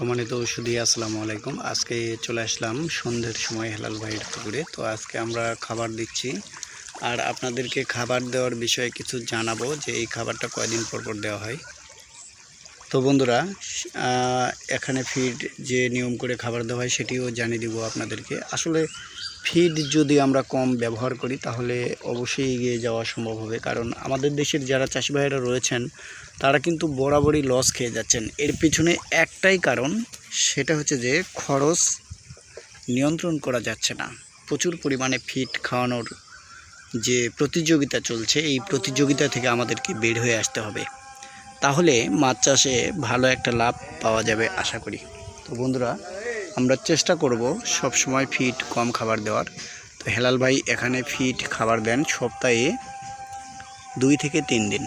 সম্মানিত ওষুধি আসসালামু আলাইকুম। আজকে চলে আসলাম সন্ধ্যের সময় হেলাল ভাইয়ের পুকুরে। তো আজকে আমরা খাবার দিচ্ছি। আর আপনাদেরকে খাবার দেওয়ার বিষয়ে কিছু জানাব যে এই খাবারটা কয়দিন পর পর দেওয়া হয়। তো বন্ধুরা এখানে ফিড যে নিয়ম করে খাবার দেওয়া হয় সেটিও জানিয়ে দিব আপনাদেরকে। আসলে ফিড যদি আমরা কম ব্যবহার করি, তাহলে অবশ্যই এগিয়ে যাওয়া সম্ভব হবে। কারণ আমাদের দেশের যারা চাষি ভাইয়েরা রয়েছেন, তারা কিন্তু বরাবরই লস খেয়ে যাচ্ছেন। এর পিছনে একটাই কারণ, সেটা হচ্ছে যে খরচ নিয়ন্ত্রণ করা যাচ্ছে না। প্রচুর পরিমাণে ফিড খাওয়ানোর যে প্রতিযোগিতা চলছে, এই প্রতিযোগিতা থেকে আমাদেরকে বের হয়ে আসতে হবে। তাহলে মাছ চাষে ভালো একটা লাভ পাওয়া যাবে, আশা করি। তো বন্ধুরা আমরা চেষ্টা করব সব সময় ফিট কম খাবার দেওয়ার। তো হেলাল ভাই এখানে ফিট খাবার দেন সপ্তাহে দুই থেকে তিন দিন।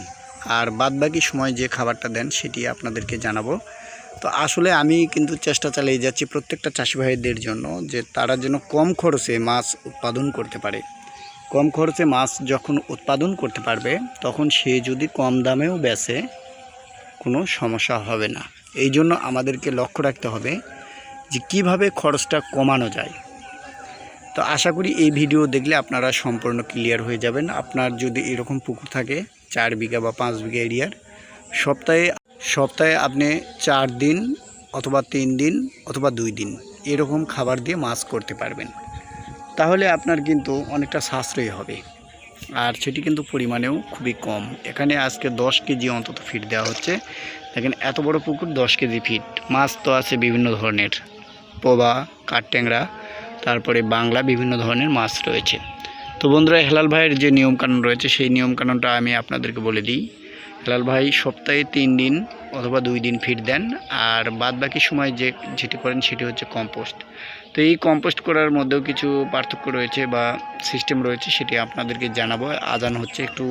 আর বাদ বাকি সময় যে খাবারটা দেন সেটি আপনাদেরকে জানাব। তো আসলে আমি কিন্তু চেষ্টা চালিয়ে যাচ্ছি প্রত্যেকটা চাষি ভাইদের জন্য যে তারা যেন কম খরচে মাছ উৎপাদন করতে পারে। কম খরচে মাছ যখন উৎপাদন করতে পারবে, তখন সে যদি কম দামেও বেচে, কোনো সমস্যা হবে না। এই জন্য আমাদেরকে লক্ষ্য রাখতে হবে যে কীভাবে খরচটা কমানো যায়। তো আশা করি এই ভিডিও দেখলে আপনারা সম্পূর্ণ ক্লিয়ার হয়ে যাবেন। আপনার যদি এরকম পুকুর থাকে, চার বিঘা বা পাঁচ বিঘা এরিয়ার, সপ্তাহে সপ্তাহে আপনি চার দিন অথবা তিন দিন অথবা দুই দিন এরকম খাবার দিয়ে মাছ করতে পারবেন। তাহলে আপনার কিন্তু অনেকটা সাশ্রয়ী হবে। আর সেটি কিন্তু পরিমাণেও খুবই কম। এখানে আজকে দশ কেজি অন্তত ফিট দেওয়া হচ্ছে। দেখেন এত বড় পুকুর, দশ কেজি ফিট মাছ তো আছে বিভিন্ন ধরনের। পোবা কাঠট্যাংরা, তারপরে বাংলা বিভিন্ন ধরনের মাছ রয়েছে। তো বন্ধুরা, হেলাল ভাইয়ের যে নিয়মকানুন রয়েছে, সেই নিয়মকানুনটা আমি আপনাদেরকে বলে দিই। হেলাল ভাই সপ্তাহে তিন দিন অথবা দুই দিন ফিট দেন, আর বাদ বাকি সময় যে যেটি করেন সেটি হচ্ছে কম্পোস্ট তো এই কম্পোস্ট করার মধ্যেও কিছু পার্থক্য রয়েছে বা সিস্টেম রয়েছে, সেটি আপনাদেরকে জানাব। আজান হচ্ছে একটু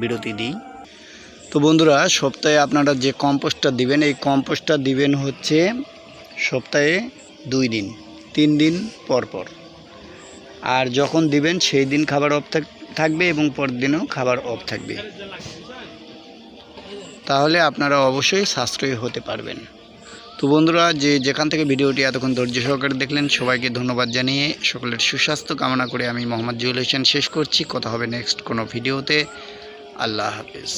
বিরতি দিই। তো বন্ধুরা, সপ্তাহে আপনারা যে কম্পোস্টটা দিবেন, এই কম্পোস্টটা দিবেন হচ্ছে সপ্তাহে দুই দিন, তিন দিন পর পর। আর যখন দিবেন, সেই দিন খাবার অফ থাকবে এবং পরের দিনও খাবার অফ থাকবে। তাহলে আপনারা অবশ্যই সাশ্রয়ী হতে পারবেন। তো বন্ধুরা, যে যেখান থেকে ভিডিওটি এতক্ষণ ধৈর্য সহকারে দেখলেন, সবাইকে ধন্যবাদ জানিয়ে সকলের সুস্বাস্থ্য কামনা করে আমি মোহাম্মদ জুয়েল হোসেন শেষ করছি। কথা হবে নেক্সট কোনো ভিডিওতে। আল্লাহ হাফিজ।